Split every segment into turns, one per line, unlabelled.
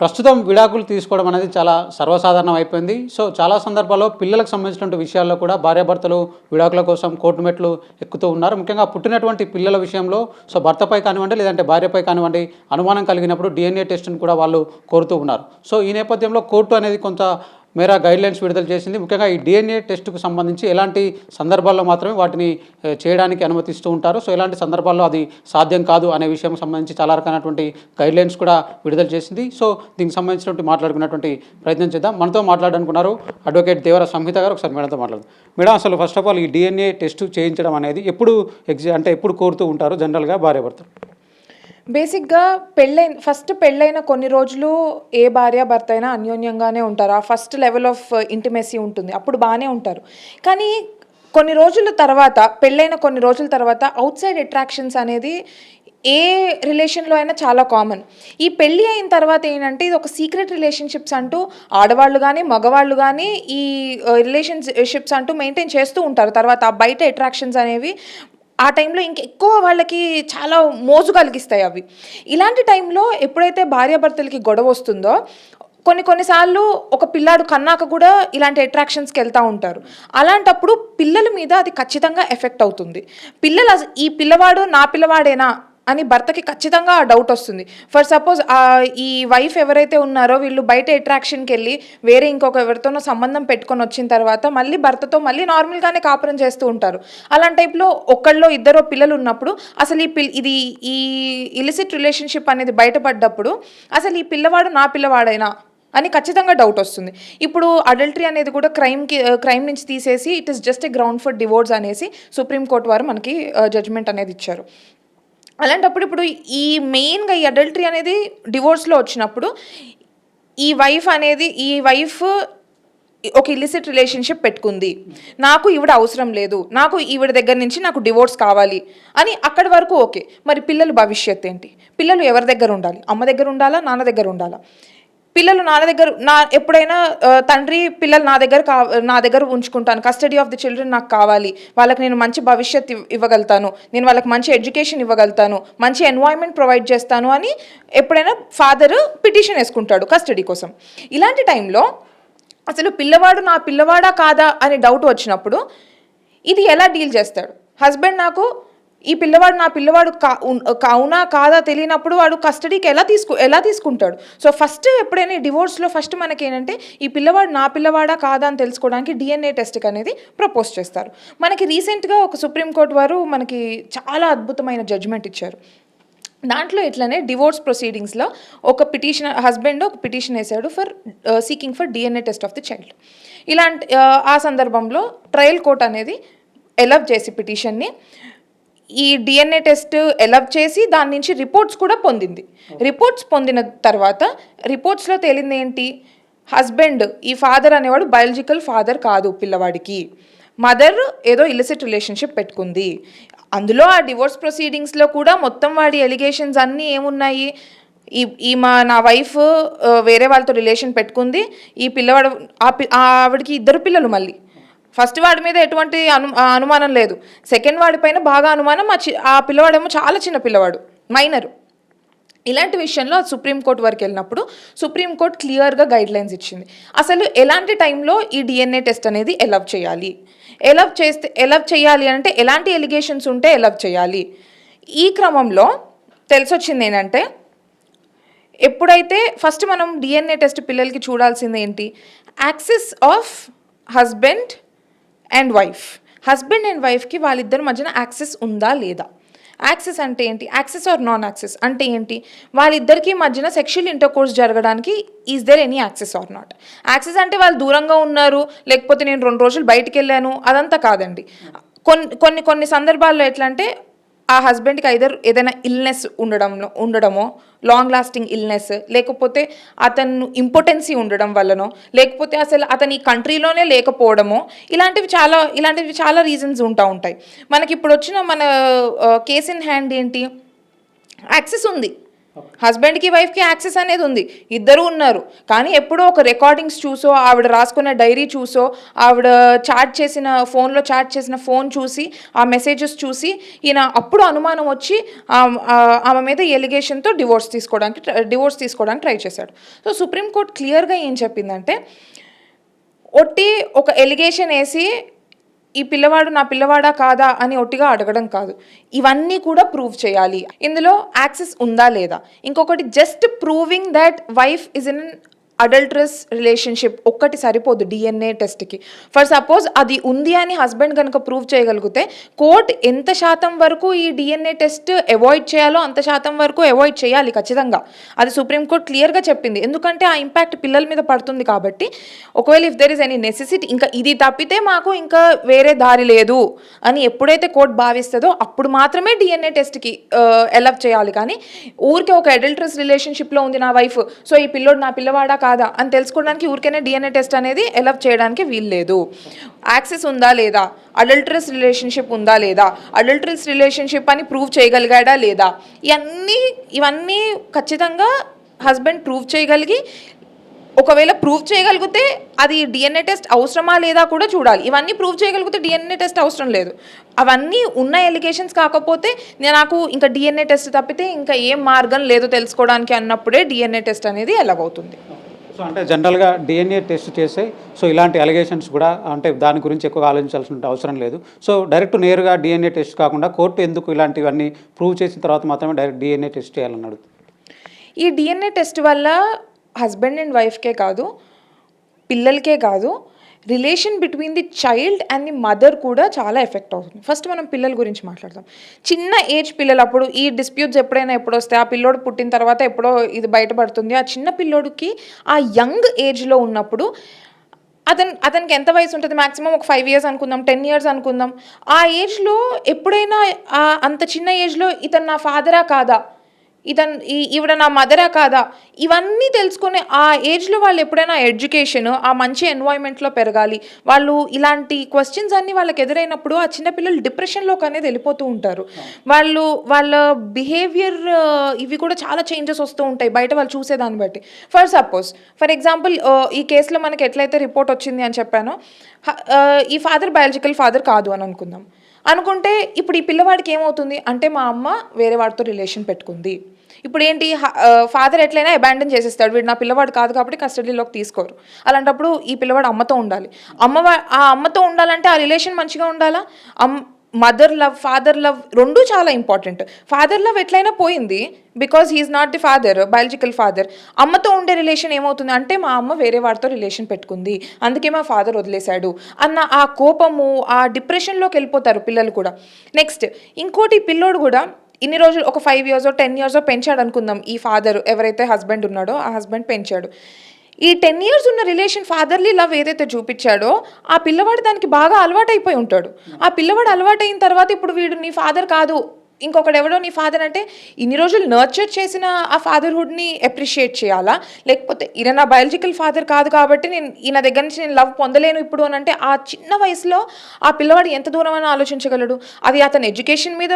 ప్రస్తుతం విడాకులు తీసుకోవడం అనేది చాలా సర్వసాధారణం అయిపోయింది. సో చాలా సందర్భాల్లో పిల్లలకు సంబంధించినటువంటి విషయాల్లో కూడా భార్యాభర్తలు విడాకుల కోసం కోర్టు మెట్లు ఎక్కుతూ ఉన్నారు. ముఖ్యంగా పుట్టినటువంటి పిల్లల విషయంలో సో భర్తపై కానివ్వండి లేదంటే భార్యపై కానివ్వండి అనుమానం కలిగినప్పుడు డిఎన్ఏ టెస్ట్ను కూడా వాళ్ళు కోరుతూ ఉన్నారు. సో ఈ నేపథ్యంలో కోర్టు అనేది కొంత మేర గైడ్లైన్స్ విడుదల చేసింది. ముఖ్యంగా ఈ డిఎన్ఏ టెస్ట్కు సంబంధించి ఎలాంటి సందర్భాల్లో మాత్రమే వాటిని చేయడానికి అనుమతిస్తూ ఉంటారు. సో ఎలాంటి సందర్భాల్లో అది సాధ్యం కాదు అనే విషయం సంబంధించి చాలా రకమైనటువంటి గైడ్లైన్స్ కూడా విడుదల చేసింది. సో దీనికి సంబంధించినటువంటి మాట్లాడుకున్నటువంటి ప్రయత్నం చేద్దాం. మనతో మాట్లాడాలనుకున్నారు అడ్వకేట్ దేవర సంహిత గారు. ఒకసారి మేడంతో మాట్లాడదాం. మేడం అసలు ఫస్ట్ ఆఫ్ ఆల్ ఈ డిఎన్ఏ టెస్ట్ చేయించడం అనేది ఎప్పుడు ఎగ్జి అంటే ఎప్పుడు కోరుతూ ఉంటారు? జనరల్గా భార్యాభర్తలు.
బేసిక్గా పెళ్ళైన ఫస్ట్ పెళ్ళైన కొన్ని రోజులు ఏ భార్య భర్త అయినా అన్యోన్యంగానే ఉంటారు. ఆ ఫస్ట్ లెవెల్ ఆఫ్ ఇంటిమెసీ ఉంటుంది. అప్పుడు బాగానే ఉంటారు. కానీ కొన్ని రోజుల తర్వాత పెళ్ళైన కొన్ని రోజుల తర్వాత అవుట్ సైడ్ అట్రాక్షన్స్ అనేది ఏ రిలేషన్లో అయినా చాలా కామన్. ఈ పెళ్ళి అయిన తర్వాత ఏంటంటే ఇది ఒక సీక్రెట్ రిలేషన్షిప్స్ అంటూ ఆడవాళ్ళు కానీ మగవాళ్ళు కానీ ఈ రిలేషన్షిప్స్ అంటూ మెయింటైన్ చేస్తూ ఉంటారు. తర్వాత ఆ బయట అట్రాక్షన్స్ అనేవి ఆ టైంలో ఇంకెక్కువ వాళ్ళకి చాలా మోజు కలిగిస్తాయి అవి. ఇలాంటి టైంలో ఎప్పుడైతే భార్యాభర్తలకి గొడవ వస్తుందో కొన్ని కొన్నిసార్లు ఒక పిల్లాడు కన్నాక కూడా ఇలాంటి అట్రాక్షన్స్కి వెళ్తూ ఉంటారు. అలాంటప్పుడు పిల్లల మీద అది ఖచ్చితంగా ఎఫెక్ట్ అవుతుంది. పిల్లలు ఈ పిల్లవాడు నా పిల్లవాడేనా అని భర్తకి ఖచ్చితంగా ఆ డౌట్ వస్తుంది. ఫర్ సపోజ్ ఈ వైఫ్ ఎవరైతే ఉన్నారో వీళ్ళు బయట అట్రాక్షన్కి వెళ్ళి వేరే ఇంకొక ఎవరితోనో సంబంధం పెట్టుకొని వచ్చిన తర్వాత మళ్ళీ భర్తతో మళ్ళీ నార్మల్గానే కాపురం చేస్తూ ఉంటారు. అలాంటి టైప్లో ఒకళ్ళో ఇద్దరో పిల్లలు ఉన్నప్పుడు అసలు ఈ పిల్ ఇది ఈ ఇలిసిట్ రిలేషన్షిప్ అనేది బయటపడ్డప్పుడు అసలు ఈ పిల్లవాడు నా పిల్లవాడైనా అని ఖచ్చితంగా డౌట్ వస్తుంది. ఇప్పుడు అడల్టరీ అనేది కూడా క్రైమ్కి క్రైమ్ నుంచి తీసేసి it is just a ground for divorce అనేసి సుప్రీంకోర్టు వారు మనకి జడ్జ్మెంట్ అనేది ఇచ్చారు. అలాంటప్పుడు ఇప్పుడు ఈ మెయిన్గా ఈ అడల్టరీ అనేది డివోర్స్లో వచ్చినప్పుడు ఈ వైఫ్ అనేది ఈ వైఫ్ ఒక ఇల్లిసిట్ రిలేషన్షిప్ పెట్టుకుంది. నాకు ఈవిడ అవసరం లేదు. నాకు ఈవిడ దగ్గర నుంచి నాకు డివోర్స్ కావాలి అని అక్కడి వరకు ఓకే. మరి పిల్లలు భవిష్యత్ ఏంటి? పిల్లలు ఎవరి దగ్గర ఉండాలి? అమ్మ దగ్గర ఉండాలా? నాన్న దగ్గర ఉండాలా? పిల్లలు నా దగ్గర నా ఎప్పుడైనా తండ్రి పిల్లలు నా దగ్గర కా నా దగ్గర ఉంచుకుంటాను. కస్టడీ ఆఫ్ ది చిల్డ్రన్ నాకు కావాలి. వాళ్ళకి నేను మంచి భవిష్యత్ ఇవ్వగలుగుతాను నేను వాళ్ళకి మంచి ఎడ్యుకేషన్ ఇవ్వగలుగుతాను మంచి ఎన్వాయన్మెంట్ ప్రొవైడ్ చేస్తాను అని ఎప్పుడైనా ఫాదర్ పిటిషన్ వేసుకుంటాడు కస్టడీ కోసం. ఇలాంటి టైంలో అసలు పిల్లవాడు నా పిల్లవాడా కాదా అనే డౌట్ వచ్చినప్పుడు ఇది ఎలా డీల్ చేస్తాడు? హస్బెండ్ నాకు ఈ పిల్లవాడు నా పిల్లవాడు కా ఉన్- అవునా కాదా తెలియనప్పుడు వాడు కస్టడీకి ఎలా తీసుకు ఎలా తీసుకుంటాడు? సో ఫస్ట్ ఎప్పుడైనా డివోర్స్లో ఫస్ట్ మనకి ఏంటంటే ఈ పిల్లవాడు నా పిల్లవాడా కాదా అని తెలుసుకోవడానికి డిఎన్ఏ టెస్ట్ అనేది ప్రపోజ్ చేస్తారు. మనకి రీసెంట్గా ఒక సుప్రీంకోర్టు వారు మనకి చాలా అద్భుతమైన జడ్జ్మెంట్ ఇచ్చారు. దాంట్లో ఇట్లనే డివోర్స్ ప్రొసీడింగ్స్లో ఒక పిటిషన్ హస్బెండ్ ఒక పిటిషన్ వేశాడు for seeking for DNA test of the child ఇలాంటి ఆ, ఆ సందర్భంలో ట్రయల్ కోర్ట్ అనేది ఎలవ్ చేసి పిటిషన్ని ఈ డిఎన్ఏ టెస్ట్ ఎలవ్ చేసి దాని నుంచి రిపోర్ట్స్ కూడా పొందింది. రిపోర్ట్స్ పొందిన తర్వాత రిపోర్ట్స్లో తేలింది ఏంటి? హస్బెండ్ ఈ ఫాదర్ అనేవాడు బయాలజికల్ ఫాదర్ కాదు పిల్లవాడికి. మదర్ ఏదో ఇలిసిట్ రిలేషన్షిప్ పెట్టుకుంది. అందులో ఆ డివోర్స్ ప్రొసీడింగ్స్లో కూడా మొత్తం వాడి ఎలిగేషన్స్ అన్నీ ఏమున్నాయి? ఈ ఈ మా నా వైఫ్ వేరే వాళ్ళతో రిలేషన్ పెట్టుకుంది. ఈ పిల్లవాడు ఆ ఆవిడకి ఇద్దరు పిల్లలు మళ్ళీ. ఫస్ట్ వాడి మీద ఎటువంటి అను అనుమానం లేదు. సెకండ్ వాడి పైన బాగా అనుమానం ఆ చి ఆ పిల్లవాడేమో చాలా చిన్న పిల్లవాడు మైనర్. ఇలాంటి విషయంలో సుప్రీంకోర్టు వరకు వెళ్ళినప్పుడు సుప్రీంకోర్టు క్లియర్గా గైడ్ లైన్స్ ఇచ్చింది. అసలు ఎలాంటి టైంలో ఈ డిఎన్ఏ టెస్ట్ అనేది ఎలవ్ చేయాలి? ఎలవ్ చేస్తే ఎలవ్ చేయాలి అంటే ఎలాంటి ఎలిగేషన్స్ ఉంటే ఎలవ్ చేయాలి? ఈ క్రమంలో తెలిసొచ్చింది ఏంటంటే ఎప్పుడైతే ఫస్ట్ మనం డిఎన్ఏ టెస్ట్ పిల్లలకి చూడాల్సింది ఏంటి? Access of husband and wife. Husband and వైఫ్కి వాళ్ళిద్దరి మధ్యన యాక్సెస్ ఉందా లేదా? యాక్సెస్ అంటే ఏంటి? Access or non access? అంటే ఏంటి? వాళ్ళిద్దరికీ మధ్యన సెక్షువల్ ఇంటర్కోర్స్ జరగడానికి is there any access or not? Access అంటే వాళ్ళు దూరంగా ఉన్నారు లేకపోతే నేను రెండు రోజులు బయటికి వెళ్ళాను అదంతా కాదండి. కొన్ని కొన్ని కొన్ని సందర్భాల్లో ఎట్లా అంటే ఆ హస్బెండ్కి ఐదర్ ఏదైనా ఇల్నెస్ ఉండడంలో ఉండడమో లాంగ్ లాస్టింగ్ ఇల్నెస్ లేకపోతే అతను ఇంపార్టెన్సీ ఉండడం వల్లనో లేకపోతే అసలు అతని కంట్రీలోనే లేకపోవడమో ఇలాంటివి చాలా ఇలాంటివి చాలా రీజన్స్ ఉంటా ఉంటాయి. మనకి ఇప్పుడు వచ్చిన మన కేస్ ఇన్ హ్యాండ్ ఏంటి? యాక్సెస్ ఉంది. హస్బెండ్కి వైఫ్కి యాక్సెస్ అనేది ఉంది. ఇద్దరు ఉన్నారు. కానీ ఎప్పుడో ఒక రికార్డింగ్స్ చూసో ఆవిడ రాసుకున్న డైరీ చూసో ఆవిడ చాట్ చేసిన ఫోన్లో చాట్ చేసిన ఫోన్ చూసి ఆ మెసేజెస్ చూసి ఈయన అప్పుడు అనుమానం వచ్చి ఆమె మీద ఎలిగేషన్తో డివోర్స్ తీసుకోవడానికి డివోర్స్ తీసుకోవడానికి ట్రై చేశాడు. సో సుప్రీంకోర్టు క్లియర్గా ఏం చెప్పిందంటే ఒట్టి ఒక ఎలిగేషన్ వేసి ఈ పిల్లవాడు నా పిల్లవాడా కాదా అని ఒట్టిగా అడగడం కాదు. ఇవన్నీ కూడా ప్రూవ్ చేయాలి. ఇందులో యాక్సెస్ ఉందా లేదా? ఇంకొకటి just proving that wife is in adulterous relationship ఒక్కటి సరిపోదు డిఎన్ఏ టెస్ట్కి ఫర్ సపోజ్ అది ఉంది అని హస్బెండ్ కనుక ప్రూవ్ చేయగలిగితే కోర్ట్ ఎంత శాతం వరకు ఈ డిఎన్ఏ టెస్ట్ అవాయిడ్ చేయాలో అంత శాతం వరకు అవాయిడ్ చేయాలి ఖచ్చితంగా. అది సుప్రీంకోర్టు క్లియర్గా చెప్పింది. ఎందుకంటే ఆ ఇంపాక్ట్ పిల్లల మీద పడుతుంది కాబట్టి ఒకవేళ if there is any necessity ఇంకా ఇది తప్పితే మాకు ఇంకా వేరే దారి లేదు అని ఎప్పుడైతే కోర్టు భావిస్తుందో అప్పుడు మాత్రమే డిఎన్ఏ టెస్ట్కి ఎలవ్ చేయాలి. కానీ ఊరికే ఒక అడల్ట్రస్ రిలేషన్షిప్లో ఉంది నా వైఫ్ సో ఈ పిల్లోడు నా పిల్లవాడా కాదా? అని తెలుసుకోవడానికి ఊరికైనా డిఎన్ఏ టెస్ట్ అనేది ఎలవ్ చేయడానికి వీలు లేదు. యాక్సెస్ ఉందా లేదా? అడల్టరస్ రిలేషన్షిప్ ఉందా లేదా? అడల్టరస్ రిలేషన్షిప్ అని ప్రూవ్ చేయగలిగాడా లేదా? ఇవన్నీ ఇవన్నీ ఖచ్చితంగా హస్బెండ్ ప్రూవ్ చేయగలిగి ఒకవేళ ప్రూవ్ చేయగలిగితే అది డిఎన్ఏ టెస్ట్ అవసరమా లేదా కూడా చూడాలి. ఇవన్నీ ప్రూవ్ చేయగలిగితే డిఎన్ఏ టెస్ట్ అవసరం లేదు. అవన్నీ ఉన్న ఎలిగేషన్స్ కాకపోతే నేను నాకు ఇంకా డిఎన్ఏ టెస్ట్ తప్పితే ఇంకా ఏం మార్గం లేదో తెలుసుకోవడానికి అన్నప్పుడే డిఎన్ఏ టెస్ట్ అనేది ఎలాగవుతుంది
సో అంటే జనరల్గా డిఎన్ఏ టెస్ట్ చేస్తే సో ఇలాంటి అలిగేషన్స్ కూడా అంటే దాని గురించి ఎక్కువ ఆలోచించాల్సిన అవసరం లేదు. సో డైరెక్ట్ నేరుగా డిఎన్ఏ టెస్ట్ కాకుండా కోర్టు ఎందుకు ఇలాంటివన్నీ ప్రూవ్ చేసిన తర్వాత మాత్రమే డైరెక్ట్ డిఎన్ఏ టెస్ట్ చేయాలని అడుగుతుంది.
ఈ డిఎన్ఏ టెస్ట్ వల్ల హస్బెండ్ అండ్ వైఫ్కే కాదు పిల్లలకే కాదు relation between the child and the mother కూడా చాలా ఎఫెక్ట్ అవుతుంది. ఫస్ట్ మనం పిల్లల గురించి మాట్లాడదాం. చిన్న ఏజ్ పిల్లలు అప్పుడు ఈ డిస్ప్యూట్స్ ఎప్పుడైనా ఎప్పుడు వస్తాయి ఆ పిల్లోడు పుట్టిన తర్వాత ఎప్పుడో ఇది బయటపడుతుంది. ఆ చిన్న పిల్లోడికి ఆ యంగ్ ఏజ్లో ఉన్నప్పుడు అతను అతనికి ఎంత వయసు ఉంటుంది? మాక్సిమం ఒక ఫైవ్ ఇయర్స్ అనుకుందాం టెన్ ఇయర్స్ అనుకుందాం. ఆ ఏజ్లో ఎప్పుడైనా అంత చిన్న ఏజ్లో ఇతను నా ఫాదరా కాదా? ఇతను ఈ- ఈవిడ నా మదరా కాదా? ఇవన్నీ తెలుసుకునే ఆ ఏజ్లో వాళ్ళు ఎప్పుడైనా ఎడ్యుకేషన్ ఆ మంచి ఎన్వాయిన్మెంట్లో పెరగాలి. వాళ్ళు ఇలాంటి క్వశ్చన్స్ అన్నీ వాళ్ళకి ఎదురైనప్పుడు ఆ చిన్నపిల్లలు డిప్రెషన్లోకి అనేది వెళ్ళిపోతూ ఉంటారు. వాళ్ళు వాళ్ళ బిహేవియర్ ఇవి కూడా చాలా చేంజెస్ వస్తూ ఉంటాయి. బయట వాళ్ళు చూసేదాన్ని బట్టి. ఫర్ సపోజ్ ఫర్ ఎగ్జాంపుల్ ఈ కేసులో మనకి ఎట్లయితే రిపోర్ట్ వచ్చింది అని చెప్పానో ఈ ఫాదర్ బయాలజికల్ ఫాదర్ కాదు అని అనుకుందాం. అనుకుంటే ఇప్పుడు ఈ పిల్లవాడికి ఏమవుతుంది? అంటే మా అమ్మ వేరే వాడితో రిలేషన్ పెట్టుకుంది. ఇప్పుడు ఏంటి? ఫాదర్ ఎట్లయినా అబాండన్ చేసేస్తాడు. వీడు నా పిల్లవాడు కాదు కాబట్టి కస్టడీలోకి తీసుకోరు. అలాంటప్పుడు ఈ పిల్లవాడు అమ్మతో ఉండాలి. అమ్మ ఆ అమ్మతో ఉండాలంటే ఆ రిలేషన్ మంచిగా ఉండాలా? Um mother love father love రెండు చాలా ఇంపార్టెంట్ ఫాదర్ లవ్ ఎట్లయినా పోయింది because he's not the father biological father అమ్మతో ఉండే రిలేషన్ ఏమవుతుంది అంటే మా అమ్మ వేరే వాడితో రిలేషన్ పెట్టుకుంది అందుకే మా ఫాదర్ వదిలేశాడు అన్న ఆ కోపము ఆ డిప్రెషన్లోకి వెళ్ళిపోతారు పిల్లలు కూడా. నెక్స్ట్ ఇంకోటి పిల్లోడు కూడా ఇన్ని రోజులు ఒక ఫైవ్ ఇయర్స్ టెన్ ఇయర్స్ పెంచాడు అనుకుందాం ఈ ఫాదర్ ఎవరైతే హస్బెండ్ ఉన్నాడో ఆ హస్బెండ్ పెంచాడు. ఈ టెన్ ఇయర్స్ ఉన్న రిలేషన్ ఫాదర్లీ లవ్ ఏదైతే చూపించాడో ఆ పిల్లవాడు దానికి బాగా అలవాటైపోయి ఉంటాడు. ఆ పిల్లవాడు అలవాటైన తర్వాత ఇప్పుడు వీడు నీ ఫాదర్ కాదు ఇంకొకడు ఎవడో నీ ఫాదర్ అంటే ఇన్ని రోజులు నర్చర్ చేసిన ఆ ఫాదర్హుడ్ని అప్రిషియేట్ చేయాలా? లేకపోతే ఈయన నా బయాలజికల్ ఫాదర్ కాదు కాబట్టి నేను ఈయన దగ్గర నుంచి నేను లవ్ పొందలేను ఇప్పుడు అని అంటే ఆ చిన్న వయసులో ఆ పిల్లవాడు ఎంత దూరం అని ఆలోచించగలడు? అది అతని ఎడ్యుకేషన్ మీద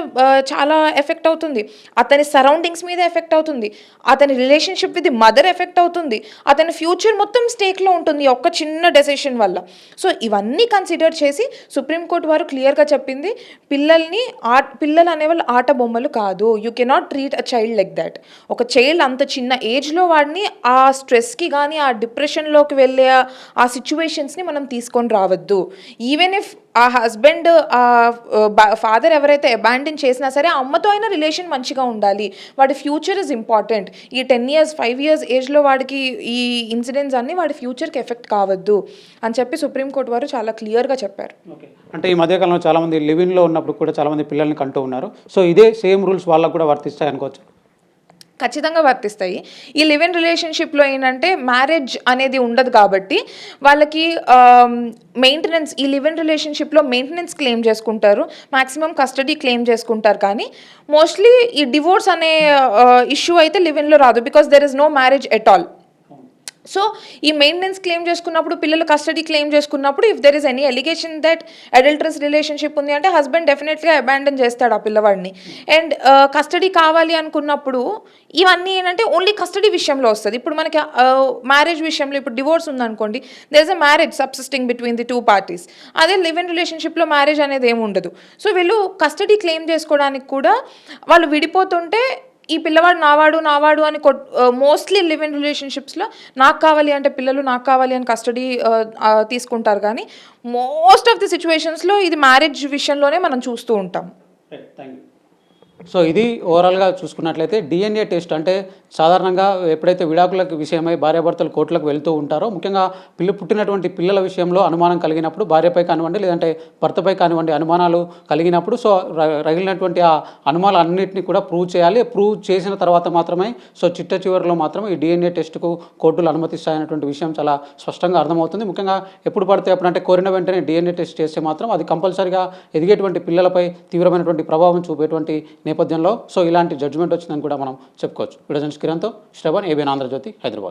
చాలా ఎఫెక్ట్ అవుతుంది. అతని సరౌండింగ్స్ మీద ఎఫెక్ట్ అవుతుంది. అతని రిలేషన్షిప్ విత్ మదర్ ఎఫెక్ట్ అవుతుంది. అతని ఫ్యూచర్ మొత్తం స్టేక్లో ఉంటుంది ఒక్క చిన్న డెసిషన్ వల్ల. సో ఇవన్నీ కన్సిడర్ చేసి సుప్రీంకోర్టు వారు క్లియర్గా చెప్పింది పిల్లల్ని ఆ పిల్లలు అనేవాళ్ళు ఆట బొమ్మలు కాదు. You cannot treat a child like that ఒక చైల్డ్ అంత చిన్న ఏజ్లో వాడిని ఆ స్ట్రెస్కి కానీ ఆ డిప్రెషన్లోకి వెళ్ళే ఆ- ఆ సిచ్యువేషన్స్ని మనం తీసుకొని రావద్దు. ఈవెన్ ఇఫ్ ఆ హస్బెండ్ ఆ ఫాదర్ ఎవరైతే అబాండన్ చేసినా సరే ఆ అమ్మతో అయినా రిలేషన్ మంచిగా ఉండాలి. వాడి ఫ్యూచర్ ఇస్ ఇంపార్టెంట్ ఈ టెన్ ఇయర్స్ ఫైవ్ ఇయర్స్ ఏజ్లో వాడికి ఈ ఇన్సిడెంట్స్ అన్నీ వాడి ఫ్యూచర్కి ఎఫెక్ట్ కావద్దు అని చెప్పి సుప్రీంకోర్టు వారు చాలా క్లియర్గా చెప్పారు.
అంటే ఈ మధ్యకాలంలో చాలామంది లివిన్లో ఉన్నప్పుడు కూడా చాలామంది పిల్లల్ని కంటూ ఉన్నారు. సో ఇదే సేమ్ రూల్స్ వాళ్ళకు కూడా వర్తిస్తాయి అనుకోవచ్చు
ఖచ్చితంగా వర్తిస్తాయి. ఈ లివ్ ఇన్ రిలేషన్షిప్లో ఏంటంటే మ్యారేజ్ అనేది ఉండదు కాబట్టి వాళ్ళకి మెయింటెనెన్స్ ఈ లివ్ ఇన్ రిలేషన్షిప్లో మెయింటెనెన్స్ క్లెయిమ్ చేసుకుంటారు. మాక్సిమం కస్టడీ క్లెయిమ్ చేసుకుంటారు కానీ మోస్ట్లీ ఈ డివోర్స్ అనే ఇష్యూ అయితే లివ్ ఇన్లో రాదు because there is no marriage at all so ఈ మెయింటెనెన్స్ క్లెయిమ్ చేసుకున్నప్పుడు పిల్లలు కస్టడీ క్లెయిమ్ చేసుకున్నప్పుడు if there is any allegation that adulterous relationship ఉంది అంటే హస్బెండ్ డెఫినెట్గా అబాండన్ చేస్తాడు ఆ పిల్లవాడిని. అండ్ కస్టడీ uh, కావాలి అనుకున్నప్పుడు ఇవన్నీ ఏంటంటే ఓన్లీ కస్టడీ విషయంలో వస్తుంది. ఇప్పుడు మనకి uh, మ్యారేజ్ విషయంలో ఇప్పుడు డివోర్స్ ఉందనుకోండి there is a marriage subsisting between the two parties అదే లివ్ ఇన్ రిలేషన్షిప్లో మ్యారేజ్ అనేది ఏమి ఉండదు. సో వీళ్ళు కస్టడీ క్లెయిమ్ చేసుకోవడానికి కూడా వాళ్ళు విడిపోతుంటే ఈ పిల్లవాడు నావాడు నావాడు అని మోస్ట్లీ లివ్ ఇన్ రిలేషన్షిప్స్లో నాకు కావాలి అంటే పిల్లలు నాకు కావాలి అని కస్టడీ తీసుకుంటారు కానీ మోస్ట్ ఆఫ్ ది సిచ్యువేషన్స్లో ఇది మ్యారేజ్ విషయంలోనే మనం చూస్తూ ఉంటాం.
థ్యాంక్ యూ సో ఇది ఓవరాల్గా చూసుకున్నట్లయితే డిఎన్ఏ టెస్ట్ అంటే సాధారణంగా ఎప్పుడైతే విడాకులకు విషయమై భార్యాభర్తలు కోర్టులకు వెళ్తూ ఉంటారో ముఖ్యంగా పిల్ల పుట్టినటువంటి పిల్లల విషయంలో అనుమానం కలిగినప్పుడు భార్యపై కానివ్వండి లేదంటే భర్తపై కానివ్వండి అనుమానాలు కలిగినప్పుడు సో రగిలినటువంటి ఆ అనుమానాలన్నింటినీ కూడా ప్రూవ్ చేయాలి. ప్రూవ్ చేసిన తర్వాత మాత్రమే సో చిట్ట చివరిలో మాత్రం ఈ డిఎన్ఏ టెస్ట్కు కోర్టులు అనుమతిస్తాయనేటువంటి విషయం చాలా స్పష్టంగా అర్థమవుతుంది. ముఖ్యంగా ఎప్పుడు పడితే అప్పుడు అంటే కోరిన వెంటనే డిఎన్ఏ టెస్ట్ చేస్తే మాత్రం అది కంపల్సరిగా ఎదిగేటువంటి పిల్లలపై తీవ్రమైనటువంటి ప్రభావం చూపేటువంటి నేపథ్యంలో సో ఇలాంటి జడ్జిమెంట్ వచ్చిందని కూడా మనం చెప్పుకోవచ్చు. విడజన్స్ కిరణ్తో శ్రవణ్ ఏబిఎన్ ఆంధ్రజ్యోతి హైదరాబాద్.